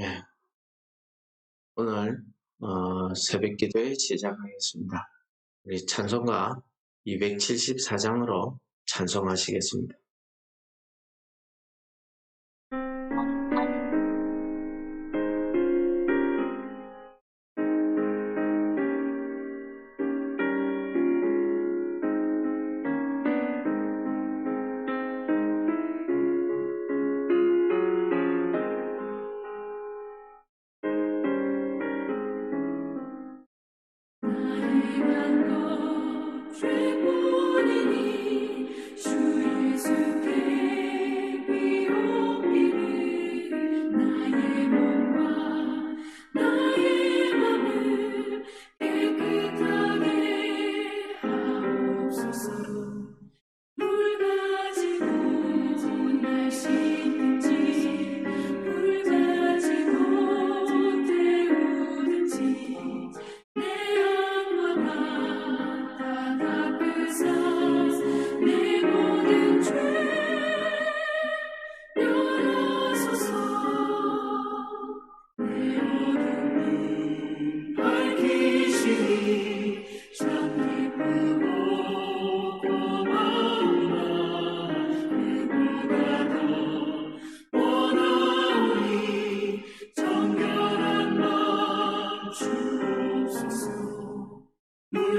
예. 오늘 어, 새벽 기도에 시작하겠습니다. 우리 찬송가 274장으로 찬송하시겠습니다.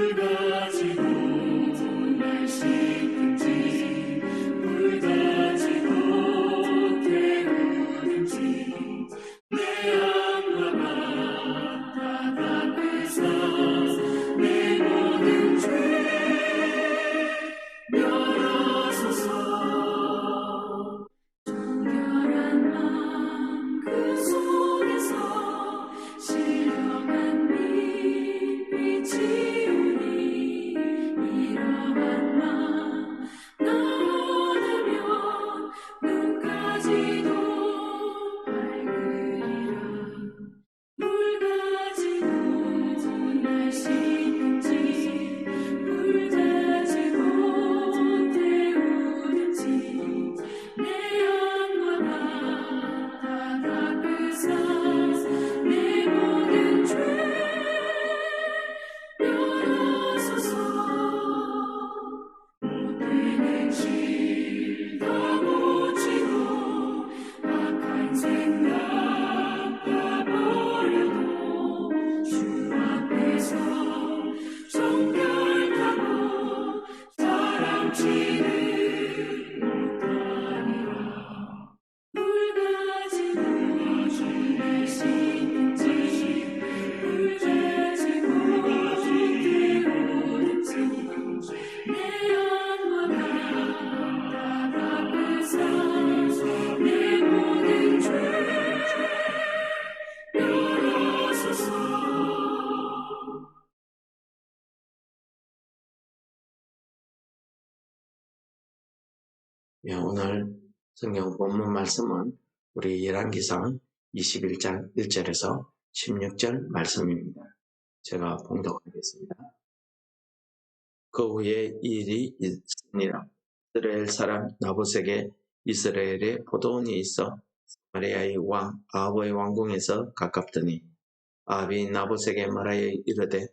물 오늘 성경 본문 말씀은 우리 열왕기상 21장 1절에서 16절 말씀입니다. 제가 봉독하겠습니다. 그 후에 이 일이 있으니라. 이스라엘 사람 나봇에게 이스라엘에 포도원이 있어 마리아의 왕 아합의 왕궁에서 가깝더니 아합이 나봇에게 말하여 이르되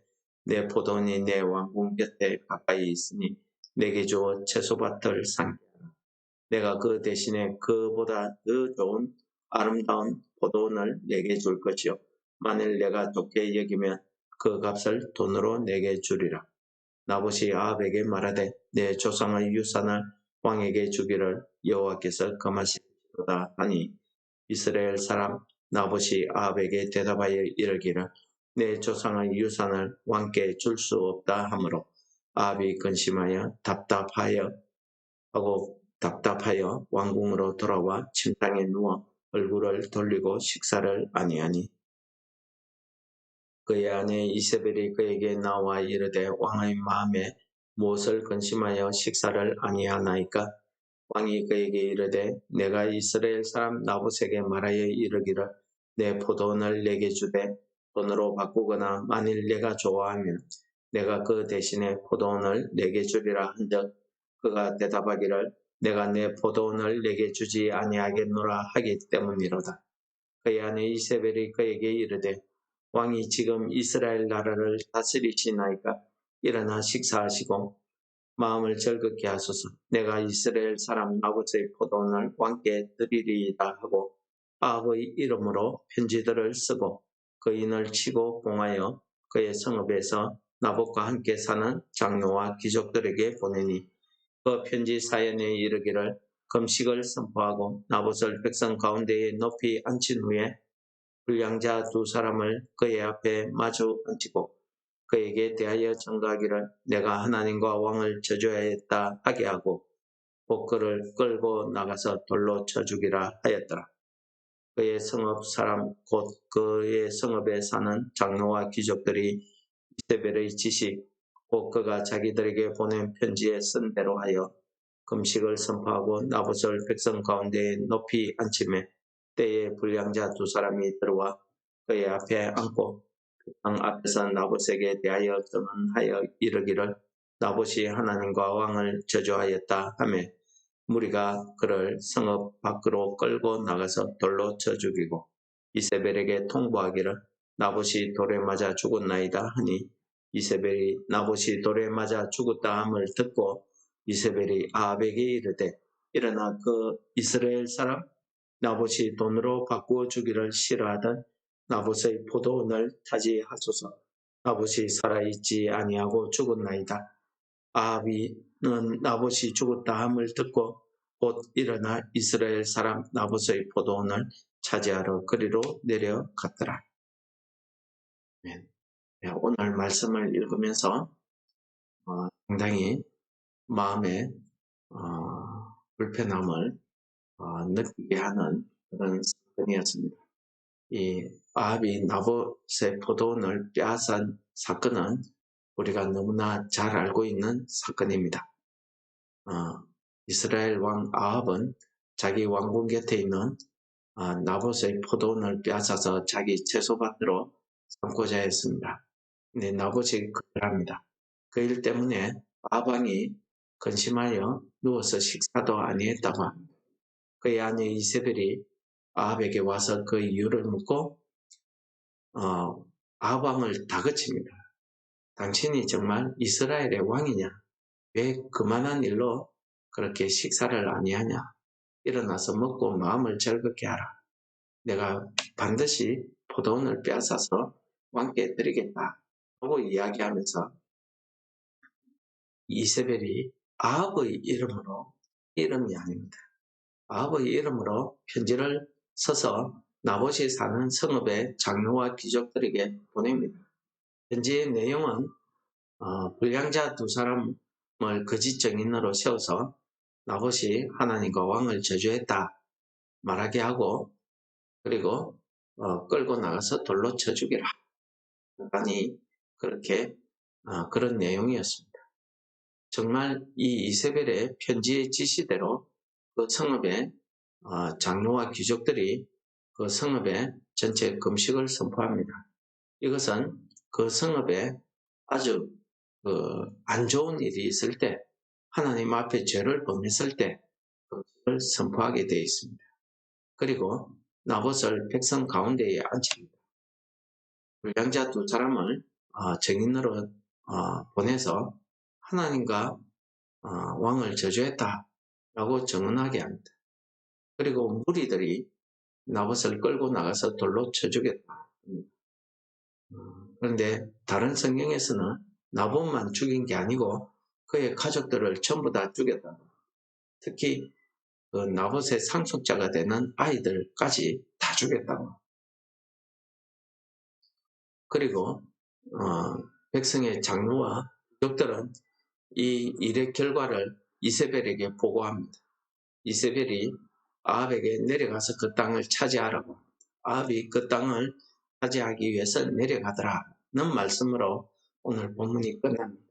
내 포도원이 내 왕궁 곁에 가까이 있으니 내게 주어 채소밭을 하라. 내가 그 대신에 그보다 더 좋은 아름다운 포도원을 내게 줄 것이요 만일 내가 좋게 여기면 그 값을 돈으로 내게 주리라. 나봇이 아합에게 말하되 내 조상의 유산을 왕에게 주기를 여호와께서 금하시도다 하니 이스라엘 사람 나봇이 아합에게 대답하여 이르기를 내 조상의 유산을 왕께 줄 수 없다 하므로 아합이 근심하여 답답하여 하고 답답하여 왕궁으로 돌아와 침상에 누워 얼굴을 돌리고 식사를 아니하니. 그의 아내 이세벨이 그에게 나와 이르되 왕의 마음에 무엇을 근심하여 식사를 아니하나이까? 왕이 그에게 이르되 내가 이스라엘 사람 나봇에게 말하여 이르기를 내 포도원을 내게 주되 돈으로 바꾸거나 만일 내가 좋아하면 내가 그 대신에 포도원을 내게 주리라 한즉 그가 대답하기를 내가 내 포도원을 내게 주지 아니하겠노라 하기 때문이로다. 그의 아내 이세벨이 그에게 이르되 왕이 지금 이스라엘 나라를 다스리시나이까 일어나 식사하시고 마음을 즐겁게 하소서 내가 이스라엘 사람 나봇의 포도원을 왕께 드리리이다 하고 아합의 이름으로 편지들을 쓰고 그인을 치고 봉하여 그의 성읍에서 나봇과 함께 사는 장로와 귀족들에게 보내니 그 편지 사연에 이르기를 금식을 선포하고 나봇을 백성 가운데에 높이 앉힌 후에 불량자 두 사람을 그의 앞에 마주 앉히고 그에게 대하여 전가하기를 내가 하나님과 왕을 저주하였다 하게 하고 곧 그를 끌고 나가서 돌로 쳐 죽이라 하였더라. 그의 성읍 사람 곧 그의 성읍에 사는 장로와 귀족들이 이세벨의 지식 곧 그가 자기들에게 보낸 편지에 쓴 대로 하여 금식을 선포하고 나봇을 백성 가운데에 높이 앉히매 때에 불량자 두 사람이 들어와 그의 앞에 앉고 땅 앞에서 나봇에게 대하여 증언하여 이르기를 나봇이 하나님과 왕을 저주하였다 하매 무리가 그를 성읍 밖으로 끌고 나가서 돌로 쳐 죽이고 이세벨에게 통보하기를 나봇이 돌에 맞아 죽었나이다 하니 이세벨이 나봇이 돌에 맞아 죽었다 함을 듣고 이세벨이 아합에게 이르되 일어나 그 이스라엘 사람 나봇이 돈으로 바꾸어 주기를 싫어하던 나봇의 포도원을 차지하소서. 나봇이 살아있지 아니하고 죽었나이다. 아합이는 나봇이 죽었다 함을 듣고 곧 일어나 이스라엘 사람 나봇의 포도원을 차지하러 그리로 내려갔더라. 아멘. 네, 오늘 말씀을 읽으면서 어, 상당히 마음에 어, 불편함을 어, 느끼게 하는 그런 사건이었습니다. 이 아합이 나봇의 포도원을 빼앗은 사건은 우리가 너무나 잘 알고 있는 사건입니다. 어, 이스라엘 왕 아합은 자기 왕궁 곁에 있는 어, 나봇의 포도원을 빼앗아서 자기 채소밭으로 삼고자 했습니다. 근데 나봇이 거절합니다. 그 일 때문에 아방이 근심하여 누워서 식사도 아니했다고 합니다. 그의 아내 이세벨이 아합에게 와서 그 이유를 묻고 어, 아합왕을 다그칩니다. 당신이 정말 이스라엘의 왕이냐? 왜 그만한 일로 그렇게 식사를 아니하냐? 일어나서 먹고 마음을 즐겁게 하라. 내가 반드시 포도원을 빼앗아서 왕께 드리겠다. 하고 이야기하면서 이세벨이 아합의 이름으로 이름이 아닙니다. 아합의 이름으로 편지를 써서 나봇이 사는 성읍의 장로와 귀족들에게 보냅니다. 편지의 내용은 어, 불량자 두 사람을 거짓 증인으로 세워서 나봇이 하나님과 왕을 저주했다 말하게 하고 그리고 어, 끌고 나가서 돌로 쳐 죽이라. 아니 그렇게 어, 그런 내용이었습니다. 정말 이 이세벨의 편지의 지시대로 그 성읍의 어, 장로와 귀족들이 그 성읍에 전체 금식을 선포합니다. 이것은 그 성읍에 아주 그 안 좋은 일이 있을 때 하나님 앞에 죄를 범했을 때 금식을 선포하게 되어 있습니다. 그리고 나봇을 백성 가운데에 앉힙니다. 불량자 두 사람을 어, 증인으로 어, 보내서 하나님과 어, 왕을 저주했다라고 증언하게 합니다. 그리고 무리들이 나봇을 끌고 나가서 돌로 쳐 죽였다. 그런데 다른 성경에서는 나봇만 죽인 게 아니고 그의 가족들을 전부 다 죽였다. 특히 그 나봇의 상속자가 되는 아이들까지 다 죽였다고. 그리고 어, 백성의 장로와 적들은 이 일의 결과를 이세벨에게 보고합니다. 이세벨이 아합에게 내려가서 그 땅을 차지하라고 아합이 그 땅을 차지하기 위해서 내려가더라는 말씀으로 오늘 본문이 끝납니다.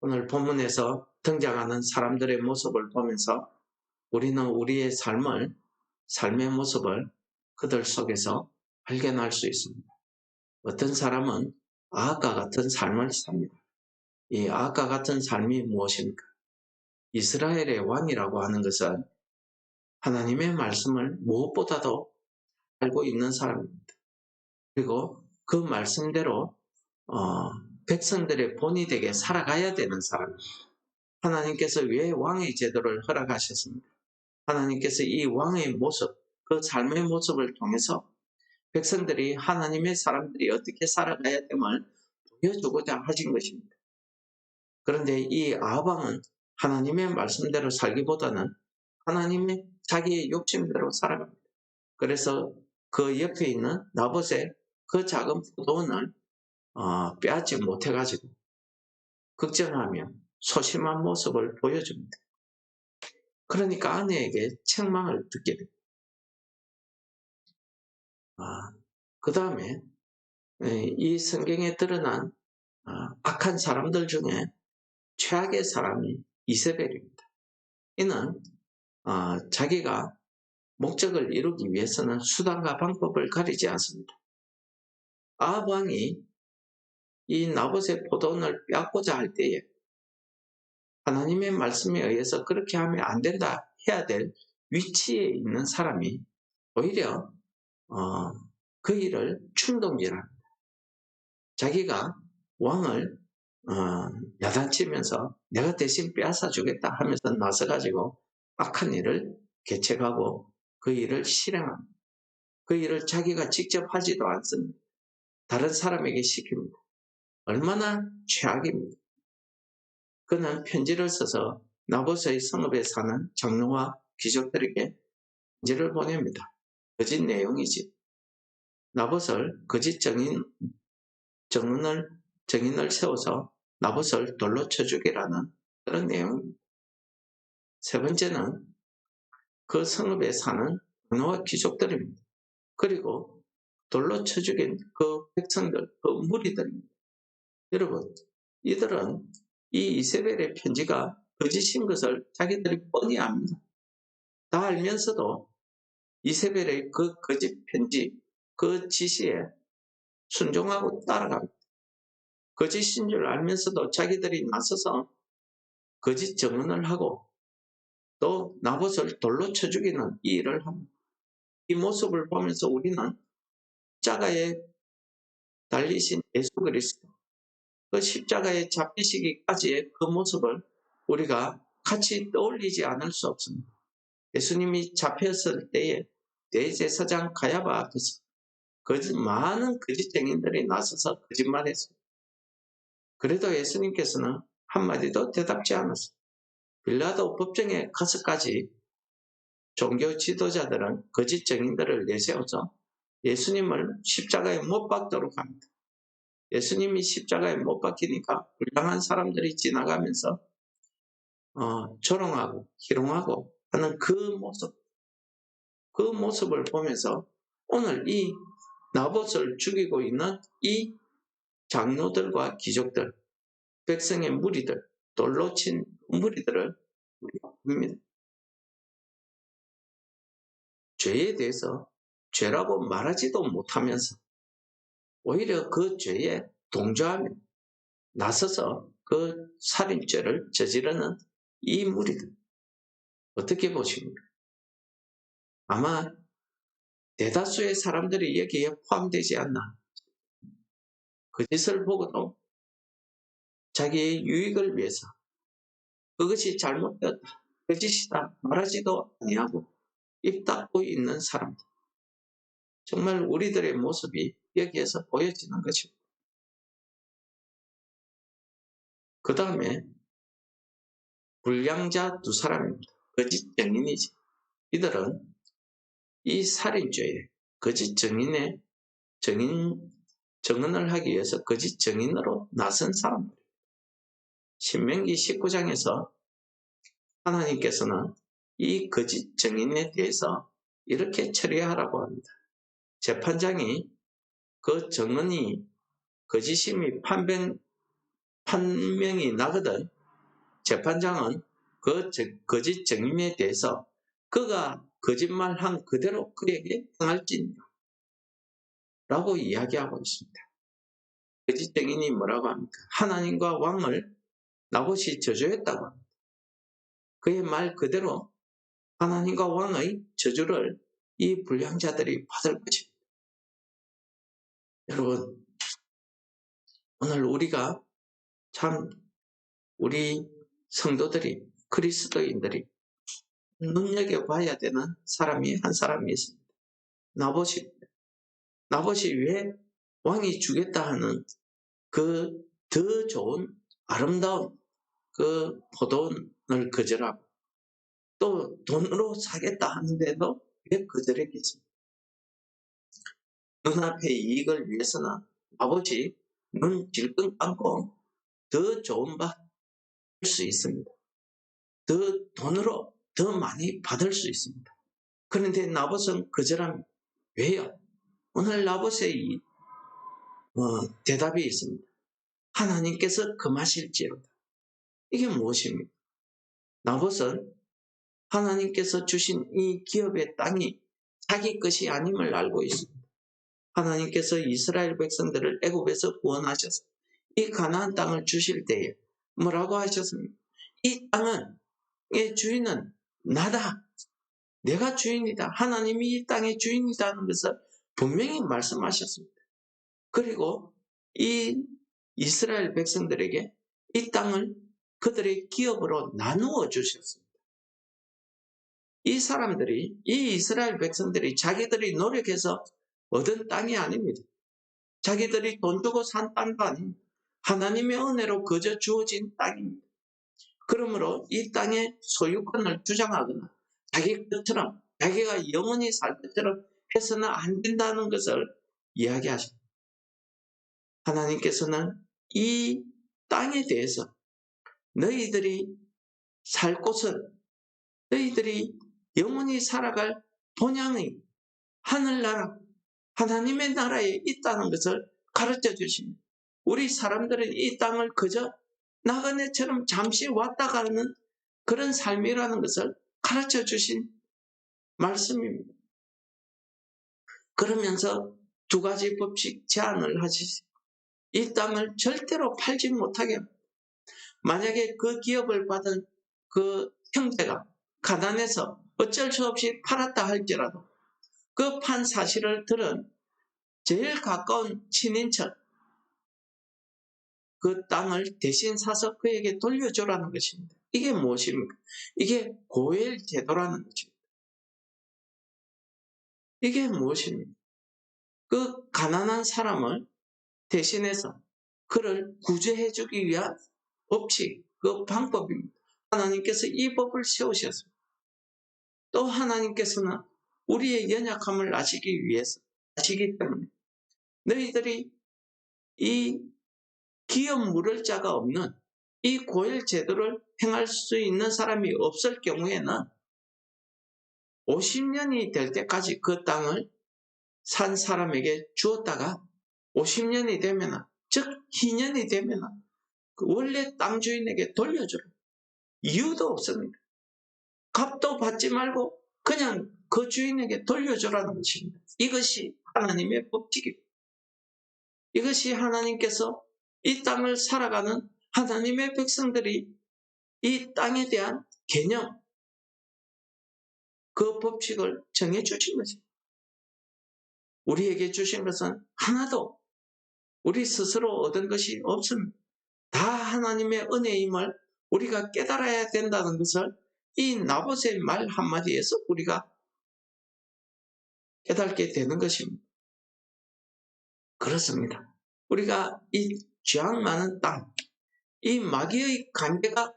오늘 본문에서 등장하는 사람들의 모습을 보면서 우리는 우리의 삶을 삶의 모습을 그들 속에서 발견할 수 있습니다. 어떤 사람은 아합과 같은 삶을 삽니다. 이 아합과 같은 삶이 무엇입니까? 이스라엘의 왕이라고 하는 것은 하나님의 말씀을 무엇보다도 알고 있는 사람입니다. 그리고 그 말씀대로 어, 백성들의 본이 되게 살아가야 되는 사람입니다. 하나님께서 왜 왕의 제도를 허락하셨습니까? 하나님께서 이 왕의 모습, 그 삶의 모습을 통해서 백성들이 하나님의 사람들이 어떻게 살아가야 됨을 보여주고자 하신 것입니다. 그런데 이 아방은 하나님의 말씀대로 살기보다는 하나님의 자기의 욕심대로 살아갑니다. 그래서 그 옆에 있는 나봇의 그 작은 포도원을 어, 빼앗지 못해가지고 걱정하며 소심한 모습을 보여줍니다. 그러니까 아내에게 책망을 듣게 됩니다. 아, 그 다음에 이 성경에 드러난 아, 악한 사람들 중에 최악의 사람이 이세벨입니다. 이는 아, 자기가 목적을 이루기 위해서는 수단과 방법을 가리지 않습니다. 아합 왕이 이 나봇의 포도원을 빼앗고자 할 때에 하나님의 말씀에 의해서 그렇게 하면 안 된다 해야 될 위치에 있는 사람이 오히려 어, 그 일을 충동질합니다. 자기가 왕을 어, 야단치면서 내가 대신 빼앗아 주겠다 하면서 나서가지고 악한 일을 개척하고 그 일을 실행합니다. 그 일을 자기가 직접 하지도 않습니다. 다른 사람에게 시킵니다. 얼마나 최악입니다. 그는 편지를 써서 나봇의 성읍에 사는 장로와 귀족들에게 편지를 보냅니다. 거짓 내용이지. 나봇을 거짓 정인, 정인을, 정인을 세워서 나봇을 돌로 쳐 죽이라는 그런 내용입니다. 세 번째는 그 성읍에 사는 장로와 귀족들입니다. 그리고 돌로 쳐 죽인 그 백성들, 그 무리들입니다. 여러분, 이들은 이 이세벨의 편지가 거짓인 것을 자기들이 뻔히 압니다. 다 알면서도 이세벨의 그 거짓 편지, 그 지시에 순종하고 따라갑니다. 거짓인 줄 알면서도 자기들이 나서서 거짓 증언을 하고 또 나봇을 돌로 쳐 죽이는 이 일을 합니다. 이 모습을 보면서 우리는 십자가에 달리신 예수 그리스도 그 십자가에 잡히시기까지의 그 모습을 우리가 같이 떠올리지 않을 수 없습니다. 예수님이 잡혔을 때에 대제사장 가야바 앞에서 거짓, 많은 거짓쟁이들이 나서서 거짓말했습니다. 그래도 예수님께서는 한마디도 대답지 않았습니다. 빌라도 법정에 가서까지 종교 지도자들은 거짓 증인들을 내세워서 예수님을 십자가에 못 박도록 합니다. 예수님이 십자가에 못 박히니까 불량한 사람들이 지나가면서 어, 조롱하고 희롱하고 하는 그 모습, 그 모습을 보면서 오늘 이 나봇을 죽이고 있는 이 장로들과 귀족들, 백성의 무리들, 돌로 친 무리들을 우리가 봅니다. 죄에 대해서 죄라고 말하지도 못하면서 오히려 그 죄에 동조하며 나서서 그 살인죄를 저지르는 이 무리들 어떻게 보십니까? 아마 대다수의 사람들이 여기에 포함되지 않나. 그 짓을 보고도 자기의 유익을 위해서 그것이 잘못되었다, 그 짓이다 말하지도 아니하고 입 닫고 있는 사람들. 정말 우리들의 모습이 여기에서 보여지는 것입니다. 그 다음에 불량자 두 사람입니다. 거짓 증인이지. 이들은 이 살인죄에 거짓 증인의 증인 증언을 하기 위해서 거짓 증인으로 나선 사람들. 신명기 19장에서 하나님께서는 이 거짓 증인에 대해서 이렇게 처리하라고 합니다. 재판장이 그 증언이 거짓임이 판명, 판명이 나거든 재판장은 그 거짓 증인에 대해서 그가 거짓말한 그대로 그에게 행할지니라 라고 이야기하고 있습니다. 거짓 증인이 뭐라고 합니까? 하나님과 왕을 나봇이 저주했다고 합니다. 그의 말 그대로 하나님과 왕의 저주를 이 불량자들이 받을 것입니다. 여러분, 오늘 우리가 참 우리 성도들이 그리스도인들이 눈여겨봐야 되는 사람이 한 사람이 있습니다. 나봇입니다. 나봇이 왜 왕이 주겠다 하는 그 더 좋은 아름다운 그 포도원을 거절하고 또 돈으로 사겠다 하는데도 왜 거절했겠습니까? 눈앞의 이익을 위해서는 아버지 눈 질끈 감고 더 좋은 바 할 수 있습니다. 더 돈으로 더 많이 받을 수 있습니다. 그런데 나봇은 거절합니다. 왜요? 오늘 나봇의 이, 어, 대답이 있습니다. 하나님께서 금하실지로다. 이게 무엇입니까? 나봇은 하나님께서 주신 이 기업의 땅이 자기 것이 아님을 알고 있습니다. 하나님께서 이스라엘 백성들을 애굽에서 구원하셔서 이 가나안 땅을 주실 때에 뭐라고 하셨습니까? 이 땅은 이 주인은 나다. 내가 주인이다. 하나님이 이 땅의 주인이다는 것을 분명히 말씀하셨습니다. 그리고 이 이스라엘 백성들에게 이 땅을 그들의 기업으로 나누어 주셨습니다. 이 사람들이, 이 이스라엘 백성들이 자기들이 노력해서 얻은 땅이 아닙니다. 자기들이 돈 주고 산 땅도 아닙니다. 하나님의 은혜로 거저 주어진 땅입니다. 그러므로 이 땅의 소유권을 주장하거나 자기 것처럼 자기가 영원히 살 것처럼 해서는 안 된다는 것을 이야기하십니다. 하나님께서는 이 땅에 대해서 너희들이 살 곳은 너희들이 영원히 살아갈 본향의 하늘나라, 하나님의 나라에 있다는 것을 가르쳐 주십니다. 우리 사람들은 이 땅을 그저 나그네처럼 잠시 왔다 가는 그런 삶이라는 것을 가르쳐 주신 말씀입니다. 그러면서 두 가지 법칙 제안을 하시죠. 이 땅을 절대로 팔지 못하게. 만약에 그 기업을 받은 그 형제가 가난해서 어쩔 수 없이 팔았다 할지라도 그 판 사실을 들은 제일 가까운 친인척 그 땅을 대신 사서 그에게 돌려주라는 것입니다. 이게 무엇입니까? 이게 고엘 제도라는 것입니다. 이게 무엇입니까? 그 가난한 사람을 대신해서 그를 구제해 주기 위한 법칙, 그 방법입니다. 하나님께서 이 법을 세우셨습니다. 또 하나님께서는 우리의 연약함을 아시기 위해서, 아시기 때문에 너희들이 이 기업 물을 자가 없는 이 고일 제도를 행할 수 있는 사람이 없을 경우에는 50년이 될 때까지 그 땅을 산 사람에게 주었다가 50년이 되면, 즉, 희년이 되면, 그 원래 땅 주인에게 돌려주라. 이유도 없습니다. 값도 받지 말고 그냥 그 주인에게 돌려주라는 것입니다. 이것이 하나님의 법칙입니다. 이것이 하나님께서 이 땅을 살아가는 하나님의 백성들이 이 땅에 대한 개념, 그 법칙을 정해 주신 것입니다. 우리에게 주신 것은 하나도 우리 스스로 얻은 것이 없습니다. 다 하나님의 은혜임을 우리가 깨달아야 된다는 것을 이 나봇의 말 한마디에서 우리가 깨닫게 되는 것입니다. 그렇습니다. 우리가 이 죄악 많은 땅, 이 마귀의 관계가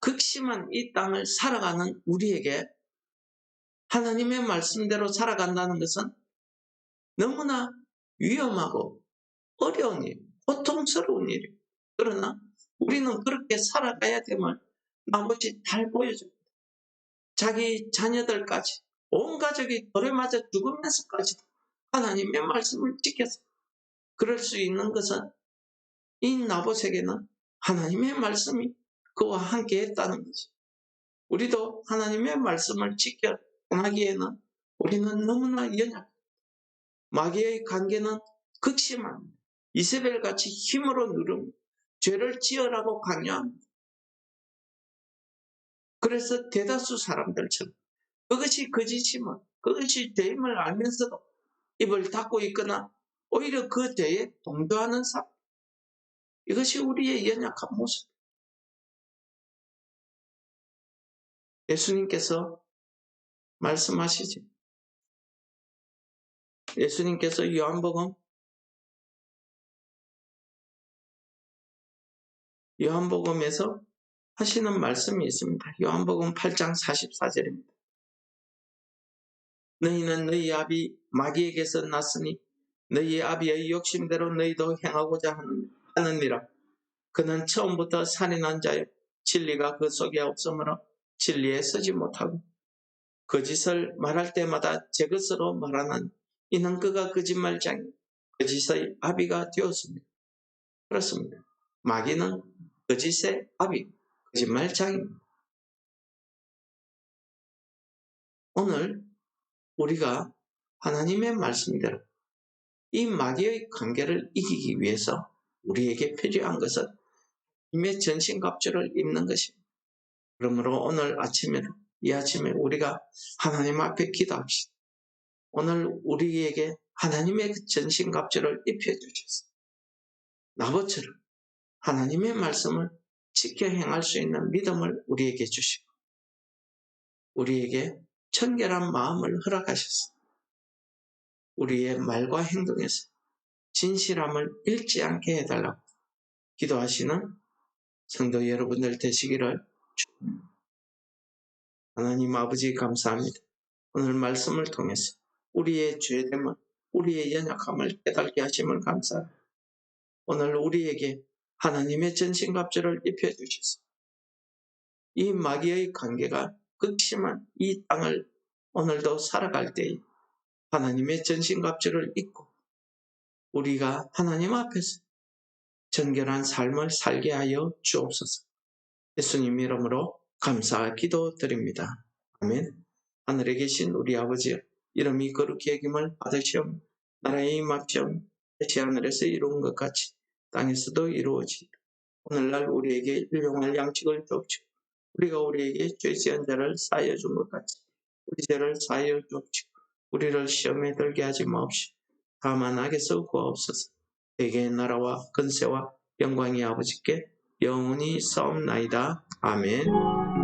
극심한 이 땅을 살아가는 우리에게 하나님의 말씀대로 살아간다는 것은 너무나 위험하고 어려운 일, 고통스러운 일이에요. 그러나 우리는 그렇게 살아가야 됨을 나머지 잘 보여줍니다. 자기 자녀들까지, 온 가족이 돌에 맞아 죽으면서까지도 하나님의 말씀을 지켜서 그럴 수 있는 것은 이 나봇에게는 하나님의 말씀이 그와 함께 했다는 거죠. 우리도 하나님의 말씀을 지켜 행하기에는 우리는 너무나 연약. 마귀의 관계는 극심합니다. 이세벨 같이 힘으로 누름, 죄를 지으라고 강요합니다. 그래서 대다수 사람들처럼 그것이 거짓이면 그것이 죄임을 알면서도 입을 닫고 있거나 오히려 그 죄에 동조하는 사람. 이것이 우리의 연약한 모습. 예수님께서 말씀하시지. 예수님께서 요한복음 요한복음에서 하시는 말씀이 있습니다. 요한복음 8장 44절입니다. 너희는 너희 아비 마귀에게서 났으니 너희의 아비의 욕심대로 너희도 행하고자 하는, 하느니라. 그는 처음부터 살인한 자요 진리가 그 속에 없으므로 진리에 서지 못하고 거짓을 말할 때마다 제 것으로 말하는 이는 그가 거짓말장이 거짓의 아비가 되었습니다. 그렇습니다. 마귀는 거짓의 아비, 거짓말장입니다. 오늘 우리가 하나님의 말씀대로 이 마귀의 관계를 이기기 위해서 우리에게 필요한 것은 힘의 전신갑주를 입는 것입니다. 그러므로 오늘 아침에 이 아침에 우리가 하나님 앞에 기도합시다. 오늘 우리에게 하나님의 그 전신갑주를 입혀주셔서 나보처럼 하나님의 말씀을 지켜 행할 수 있는 믿음을 우리에게 주시고 우리에게 청결한 마음을 허락하셨습니다. 우리의 말과 행동에서 진실함을 잃지 않게 해달라고 기도하시는 성도 여러분들 되시기를. 하나님 아버지 감사합니다. 오늘 말씀을 통해서 우리의 죄됨을 우리의 연약함을 깨닫게 하심을 감사합니다. 오늘 우리에게 하나님의 전신갑주를 입혀 주셔서 이 마귀의 관계가 극심한 이 땅을 오늘도 살아갈 때에 하나님의 전신갑주를 입고 우리가 하나님 앞에서 정결한 삶을 살게 하여 주옵소서. 예수님 이름으로 감사 기도 드립니다. 아멘. 하늘에 계신 우리 아버지여 이름이 거룩히 여김을 받으시옵 나라의 임합시옵 다시 하늘에서 이루은 것 같이 땅에서도 이루어지리라. 오늘날 우리에게 일용할 양식을 주옵시고 우리가 우리에게 죄 지은 자를 사하여 준것 같이 우리 죄를 사하여 주옵시고 우리를 시험에 들게 하지 마옵시고 다만 악에서 구하옵소서 대개의 나라와 근세와 영광이 아버지께 영원히 싸움나이다. 아멘